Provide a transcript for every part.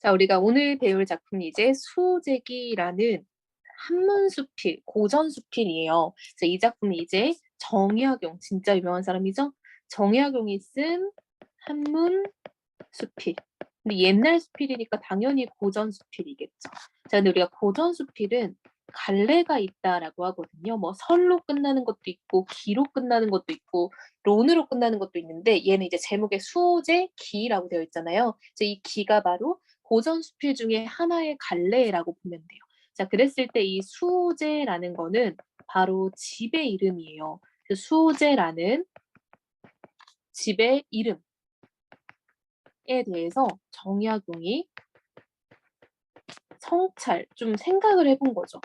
자, 우리가 오늘 배울 작품이 이제 수제기라는 한문수필, 고전수필이에요. 그래서 이 작품이 이제 정약용, 진짜 유명한 사람이죠? 정약용이 쓴 한문수필. 근데 옛날 수필이니까 당연히 고전수필이겠죠. 자, 근데 우리가 고전수필은 갈래가 있다라고 하거든요. 뭐 설로 끝나는 것도 있고 기로 끝나는 것도 있고 론으로 끝나는 것도 있는데 얘는 이제 제목에 수제 기라고 되어 있잖아요. 이 기가 바로 고전 수필 중에 하나의 갈래라고 보면 돼요. 자, 그랬을 때 이 수제라는 거는 바로 집의 이름이에요. 그 수제라는 집의 이름에 대해서 정약용이 성찰, 좀 생각을 해본 거죠.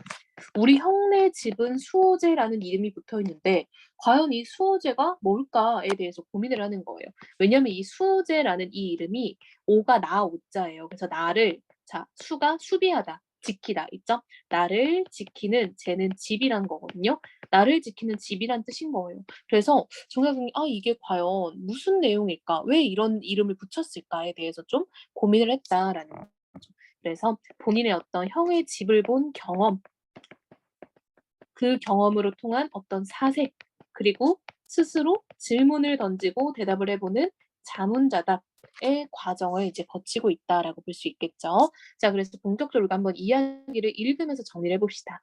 우리 형네 집은 수호제라는 이름이 붙어 있는데 과연 이 수호제가 뭘까에 대해서 고민을 하는 거예요. 왜냐하면 이 수호제라는 이 이름이 오가 나 오자예요. 그래서 나를 자 수가 수비하다. 지키다 있죠? 나를 지키는 쟤는 집이란 거거든요. 나를 지키는 집이란 뜻인 거예요. 그래서 정약용이 아 이게 과연 무슨 내용일까? 왜 이런 이름을 붙였을까에 대해서 좀 고민을 했다라는 거죠. 그래서 본인의 어떤 형의 집을 본 경험, 그 경험으로 통한 어떤 사색, 그리고 스스로 질문을 던지고 대답을 해보는 자문자답의 과정을 이제 거치고 있다라고 볼 수 있겠죠. 자, 그래서 본격적으로 한번 이야기를 읽으면서 정리를 해봅시다.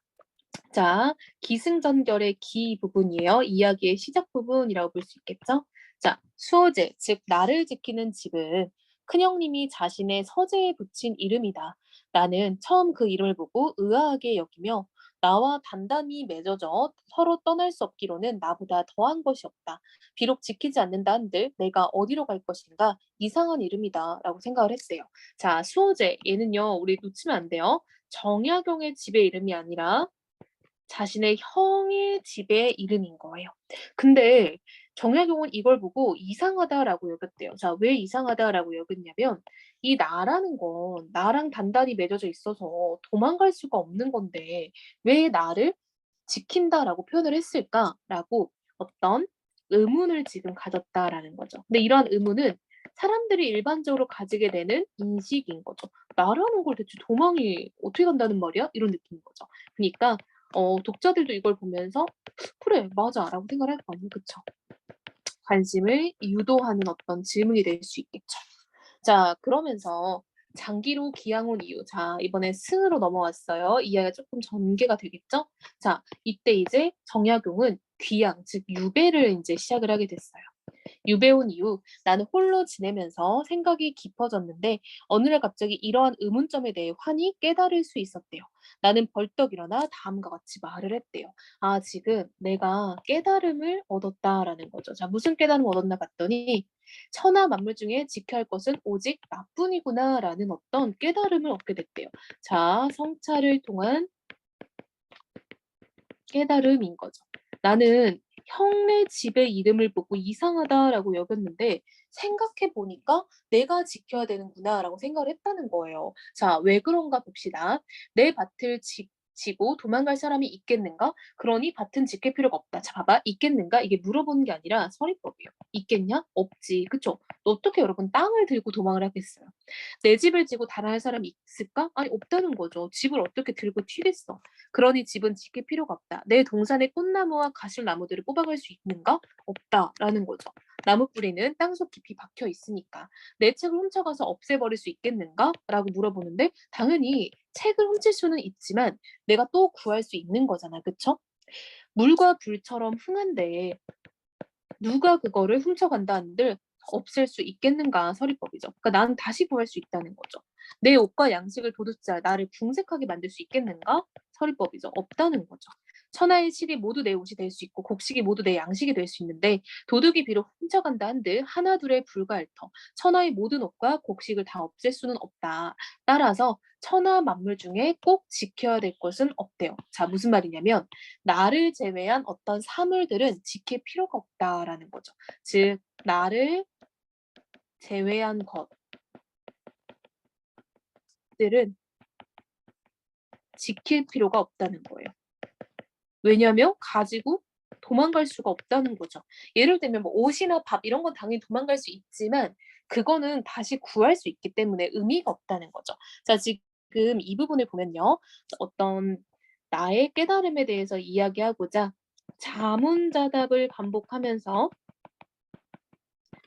자, 기승전결의 기 부분이에요. 이야기의 시작 부분이라고 볼 수 있겠죠. 자, 수호제, 즉 나를 지키는 집은 큰형님이 자신의 서재에 붙인 이름이다. 나는 처음 그 이름을 보고 의아하게 여기며 나와 단단히 맺어져 서로 떠날 수 없기로는 나보다 더한 것이 없다. 비록 지키지 않는다 한들 내가 어디로 갈 것인가 이상한 이름이다 라고 생각을 했대요. 자 수호제 얘는요 우리 놓치면 안 돼요. 정약용의 집의 이름이 아니라 자신의 형의 집의 이름인 거예요. 근데 정약용은 이걸 보고 이상하다라고 여겼대요. 자, 왜 이상하다라고 여겼냐면 이 나라는 건 나랑 단단히 맺어져 있어서 도망갈 수가 없는 건데 왜 나를 지킨다라고 표현을 했을까라고 어떤 의문을 지금 가졌다라는 거죠. 근데 이러한 의문은 사람들이 일반적으로 가지게 되는 인식인 거죠. 나라는 걸 대체 도망이 어떻게 간다는 말이야? 이런 느낌인 거죠. 그러니까 어, 독자들도 이걸 보면서 그래 맞아 라고 생각을 할거 아니에요. 그쵸? 관심을 유도하는 어떤 질문이 될 수 있겠죠. 자 그러면서 장기로 기양 온 이유. 자 이번에 승으로 넘어왔어요. 이해가 조금 전개가 되겠죠? 자 이때 이제 정약용은 귀양 즉 유배를 이제 시작을 하게 됐어요. 유배 온 이후 나는 홀로 지내면서 생각이 깊어졌는데 어느 날 갑자기 이러한 의문점에 대해 환히 깨달을 수 있었대요. 나는 벌떡 일어나 다음과 같이 말을 했대요. 아, 지금 내가 깨달음을 얻었다라는 거죠. 자, 무슨 깨달음 얻었나 봤더니 천하 만물 중에 지켜야 할 것은 오직 나뿐이구나라는 어떤 깨달음을 얻게 됐대요. 자, 성찰을 통한 깨달음인 거죠. 나는 형네 집의 이름을 보고 이상하다라고 여겼는데 생각해 보니까 내가 지켜야 되는구나라고 생각을 했다는 거예요. 자, 왜 그런가 봅시다. 내 밭을 지, 지고 도망갈 사람이 있겠는가? 그러니 밭은 지킬 필요가 없다. 자, 봐봐. 있겠는가? 이게 물어보는 게 아니라 서리법이에요. 있겠냐? 없지. 그쵸? 어떻게 여러분 땅을 들고 도망을 하겠어요? 내 집을 지고 달아날 사람이 있을까? 아니, 없다는 거죠. 집을 어떻게 들고 튀겠어? 그러니 집은 지킬 필요가 없다. 내 동산의 꽃나무와 가실나무들을 뽑아갈 수 있는가? 없다라는 거죠. 나무 뿌리는 땅속 깊이 박혀 있으니까 내 책을 훔쳐가서 없애버릴 수 있겠는가? 라고 물어보는데 당연히 책을 훔칠 수는 있지만 내가 또 구할 수 있는 거잖아. 그쵸? 물과 불처럼 흥한데 누가 그거를 훔쳐간다 한들 없앨 수 있겠는가 서리법이죠. 그러니까 나는 다시 구할 수 있다는 거죠. 내 옷과 양식을 도둑자 나를 궁색하게 만들 수 있겠는가? 서리법이죠. 없다는 거죠. 천하의 실이 모두 내 옷이 될 수 있고 곡식이 모두 내 양식이 될 수 있는데 도둑이 비록 훔쳐간다 한들 하나 둘에 불과할 터 천하의 모든 옷과 곡식을 다 없앨 수는 없다. 따라서 천하 만물 중에 꼭 지켜야 될 것은 없대요. 자 무슨 말이냐면 나를 제외한 어떤 사물들은 지킬 필요가 없다라는 거죠. 즉 나를 제외한 것들은 지킬 필요가 없다는 거예요. 왜냐하면 가지고 도망갈 수가 없다는 거죠. 예를 들면 뭐 옷이나 밥 이런 건 당연히 도망갈 수 있지만 그거는 다시 구할 수 있기 때문에 의미가 없다는 거죠. 자, 지금 이 부분을 보면요. 어떤 나의 깨달음에 대해서 이야기하고자 자문자답을 반복하면서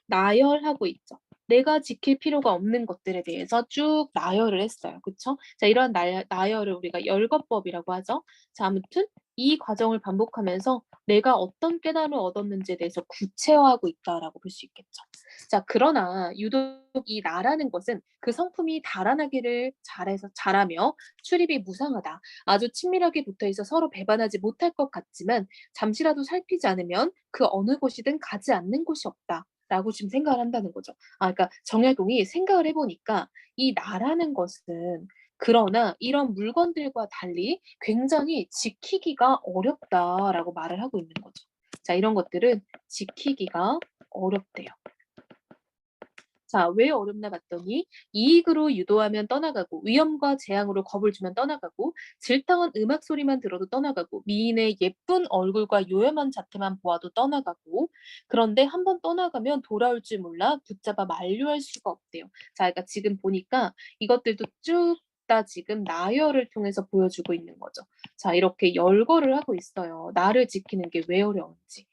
나열하고 있죠. 내가 지킬 필요가 없는 것들에 대해서 쭉 나열을 했어요. 그쵸? 자, 이런 나, 나열을 우리가 열거법이라고 하죠. 자, 아무튼 이 과정을 반복하면서 내가 어떤 깨달음을 얻었는지에 대해서 구체화하고 있다라고 볼 수 있겠죠. 자, 그러나 유독 이 나라는 것은 그 성품이 달아나기를 잘해서 잘하며 출입이 무상하다. 아주 친밀하게 붙어 있어 서로 배반하지 못할 것 같지만 잠시라도 살피지 않으면 그 어느 곳이든 가지 않는 곳이 없다. 라고 지금 생각을 한다는 거죠. 아, 그러니까 정약용이 생각을 해보니까 이 나라는 것은 그러나 이런 물건들과 달리 굉장히 지키기가 어렵다라고 말을 하고 있는 거죠. 자, 이런 것들은 지키기가 어렵대요. 자, 왜 어렵나 봤더니 이익으로 유도하면 떠나가고 위험과 재앙으로 겁을 주면 떠나가고 질타한 음악 소리만 들어도 떠나가고 미인의 예쁜 얼굴과 요염한 자태만 보아도 떠나가고 그런데 한번 떠나가면 돌아올 줄 몰라 붙잡아 만류할 수가 없대요. 자, 그러니까 지금 보니까 이것들도 쭉 다 지금 나열을 통해서 보여주고 있는 거죠. 자, 이렇게 열거를 하고 있어요. 나를 지키는 게 왜 어려운지.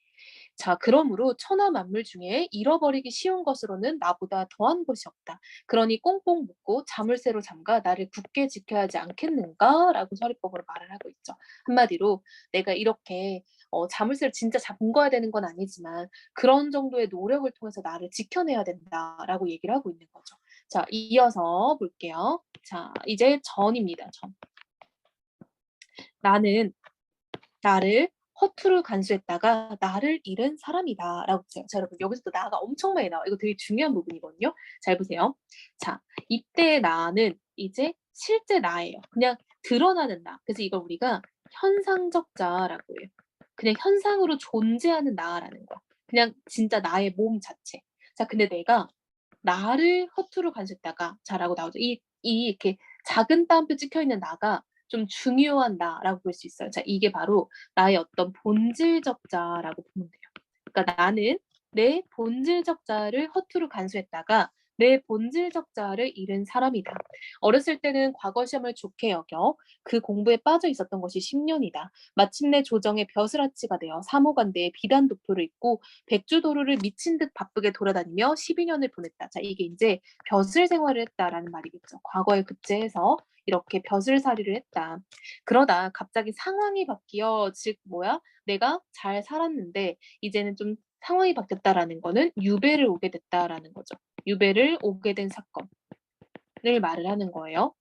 자, 그러므로 천하 만물 중에 잃어버리기 쉬운 것으로는 나보다 더한 것이 없다. 그러니 꽁꽁 묶고 자물쇠로 잠가 나를 굳게 지켜야 하지 않겠는가? 라고 서리법으로 말을 하고 있죠. 한마디로 내가 이렇게 어, 자물쇠를 진짜 잠궈야 되는 건 아니지만 그런 정도의 노력을 통해서 나를 지켜내야 된다라고 얘기를 하고 있는 거죠. 자, 이어서 볼게요. 자, 이제 전입니다. 전. 나는 나를 허투루 간수했다가 나를 잃은 사람이다 라고 보세요. 자 여러분 여기서 도 나가 엄청 많이 나와. 이거 되게 중요한 부분이거든요. 잘 보세요. 자 이때 나는 이제 실제 나예요. 그냥 드러나는 나. 그래서 이걸 우리가 현상적 자라고 해요. 그냥 현상으로 존재하는 나라는 거야. 그냥 진짜 나의 몸 자체. 자 근데 내가 나를 허투루 간수했다가 자라고 나오죠. 이, 이 이렇게 작은 따옴표 찍혀 있는 나가 좀 중요한 나라고 볼 수 있어요. 자, 이게 바로 나의 어떤 본질적 자라고 보면 돼요. 그러니까 나는 내 본질적 자를 허투루 간수했다가 내 본질적 자를 잃은 사람이다. 어렸을 때는 과거 시험을 좋게 여겨 그 공부에 빠져 있었던 것이 10년이다. 마침내 조정의 벼슬아치가 되어 사모관대에 비단 도표를 입고 백주도로를 미친 듯 바쁘게 돌아다니며 12년을 보냈다. 자, 이게 이제 벼슬 생활을 했다라는 말이겠죠. 과거에 급제해서 이렇게 벼슬살이를 했다. 그러다 갑자기 상황이 바뀌어 즉 뭐야? 내가 잘 살았는데 이제는 좀 상황이 바뀌었다라는 거는 유배를 오게 됐다라는 거죠. 유배를 오게 된 사건을 말을 하는 거예요.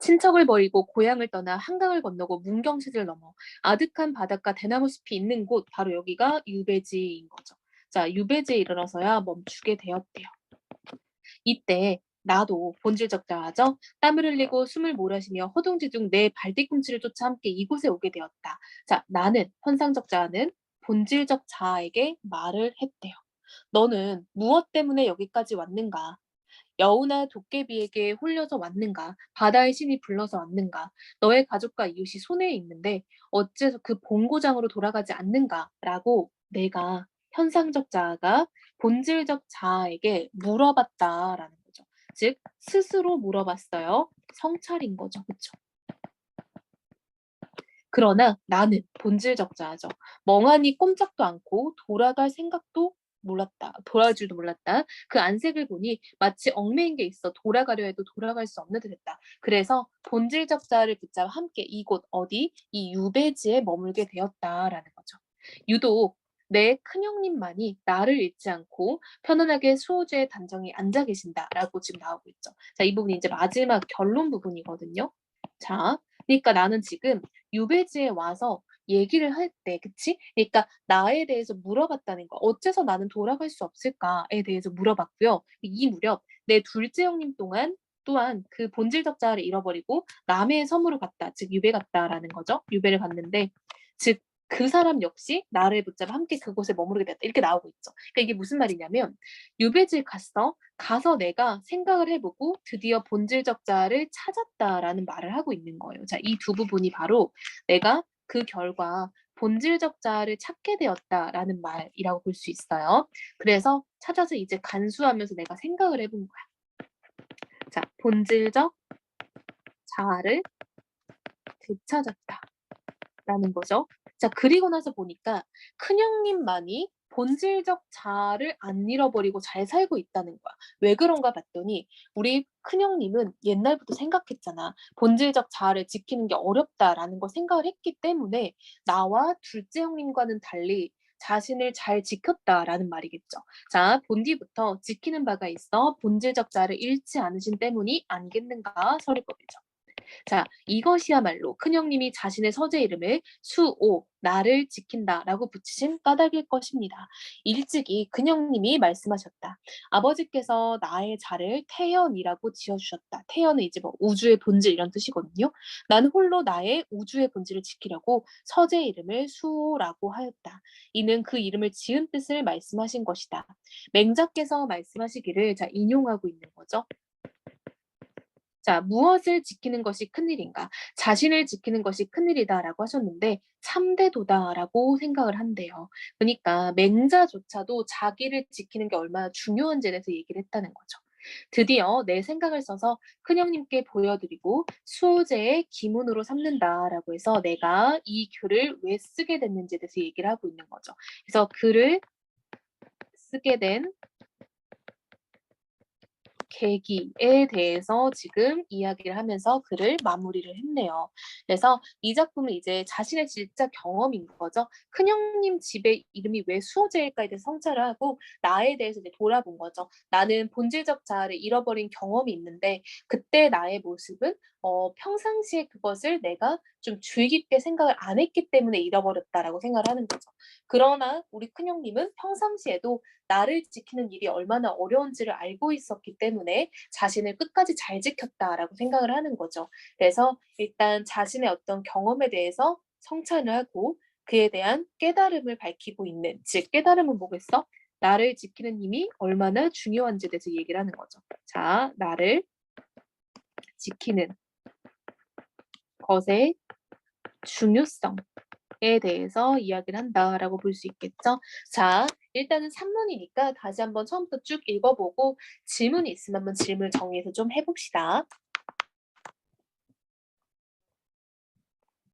친척을 버리고 고향을 떠나 한강을 건너고 문경시를 넘어 아득한 바닷가 대나무 숲이 있는 곳 바로 여기가 유배지인 거죠. 자, 유배지에 이르러서야 멈추게 되었대요. 이때 나도 본질적 자아죠. 땀을 흘리고 숨을 몰아쉬며 허둥지둥 내 발뒤꿈치를 쫓아 함께 이곳에 오게 되었다. 자, 나는 현상적 자아는 본질적 자아에게 말을 했대요. 너는 무엇 때문에 여기까지 왔는가? 여우나 도깨비에게 홀려서 왔는가? 바다의 신이 불러서 왔는가? 너의 가족과 이웃이 손해에 있는데 어째서 그 본고장으로 돌아가지 않는가? 라고 내가 현상적 자아가 본질적 자아에게 물어봤다라는 거죠. 즉 스스로 물어봤어요. 성찰인 거죠. 그렇죠? 그러나 나는 본질적 자아죠. 멍하니 꼼짝도 않고 돌아갈 생각도 몰랐다. 돌아갈 줄도 몰랐다. 그 안색을 보니 마치 얽매인 게 있어 돌아가려 해도 돌아갈 수 없는 듯했다. 그래서 본질적 자아를 붙잡아 함께 이곳 어디 이 유배지에 머물게 되었다라는 거죠. 유독 내 큰형님만이 나를 잊지 않고 편안하게 수호제의 단정히 앉아 계신다라고 지금 나오고 있죠. 자, 이 부분이 이제 마지막 결론 부분이거든요. 자, 그러니까 나는 지금 유배지에 와서 얘기를 할 때, 그치? 그러니까 나에 대해서 물어봤다는 거. 어째서 나는 돌아갈 수 없을까에 대해서 물어봤고요. 이 무렵 내 둘째 형님 동안 또한 그 본질적 자아를 잃어버리고 남의 섬으로 갔다. 즉 유배 갔다라는 거죠. 유배를 갔는데 즉 그 사람 역시 나를 붙잡아 함께 그곳에 머무르게 됐다. 이렇게 나오고 있죠. 그러니까 이게 무슨 말이냐면 유배지에 갔어. 가서 내가 생각을 해보고 드디어 본질적 자아를 찾았다라는 말을 하고 있는 거예요. 자, 이 두 부분이 바로 내가 그 결과 본질적 자아를 찾게 되었다라는 말이라고 볼 수 있어요. 그래서 찾아서 이제 간수하면서 내가 생각을 해본 거야. 자, 본질적 자아를 되찾았다라는 거죠. 자, 그리고 나서 보니까 큰형님만이 본질적 자아를 안 잃어버리고 잘 살고 있다는 거야. 왜 그런가 봤더니 우리 큰형님은 옛날부터 생각했잖아. 본질적 자아를 지키는 게 어렵다라는 걸 생각을 했기 때문에 나와 둘째 형님과는 달리 자신을 잘 지켰다라는 말이겠죠. 자, 본디부터 지키는 바가 있어 본질적 자아를 잃지 않으신 때문이 아니겠는가 서리법이죠. 자, 이것이야말로 큰형님이 자신의 서재 이름을 수오, 나를 지킨다 라고 붙이신 까닭일 것입니다. 일찍이 큰형님이 말씀하셨다. 아버지께서 나의 자를 태연이라고 지어주셨다. 태연은 이제 뭐 우주의 본질 이런 뜻이거든요. 나는 홀로 나의 우주의 본질을 지키려고 서재 이름을 수오라고 하였다. 이는 그 이름을 지은 뜻을 말씀하신 것이다. 맹자께서 말씀하시기를 자 인용하고 있는 거죠. 자, 무엇을 지키는 것이 큰일인가? 자신을 지키는 것이 큰일이다라고 하셨는데 참되도다라고 생각을 한대요. 그러니까 맹자조차도 자기를 지키는 게 얼마나 중요한지에 대해서 얘기를 했다는 거죠. 드디어 내 생각을 써서 큰형님께 보여드리고 수호제의 기문으로 삼는다라고 해서 내가 이 글을 왜 쓰게 됐는지에 대해서 얘기를 하고 있는 거죠. 그래서 글을 쓰게 된 계기에 대해서 지금 이야기를 하면서 글을 마무리를 했네요. 그래서 이 작품은 이제 자신의 진짜 경험인 거죠. 큰형님 집의 이름이 왜 수호제일까에 대해서 성찰을 하고 나에 대해서 이제 돌아본 거죠. 나는 본질적 자아를 잃어버린 경험이 있는데 그때 나의 모습은 어, 평상시에 그것을 내가 좀 주의 깊게 생각을 안 했기 때문에 잃어버렸다라고 생각을 하는 거죠. 그러나 우리 큰형님은 평상시에도 나를 지키는 일이 얼마나 어려운지를 알고 있었기 때문에 자신을 끝까지 잘 지켰다라고 생각을 하는 거죠. 그래서 일단 자신의 어떤 경험에 대해서 성찰을 하고 그에 대한 깨달음을 밝히고 있는 즉 깨달음은 뭐겠어? 나를 지키는 힘이 얼마나 중요한지에 대해서 얘기를 하는 거죠. 자, 나를 지키는 것의 중요성에 대해서 이야기를 한다라고 볼 수 있겠죠. 자, 일단은 산문이니까 다시 한번 처음부터 쭉 읽어보고 질문이 있으면 한번 질문 정리해서 좀 해봅시다.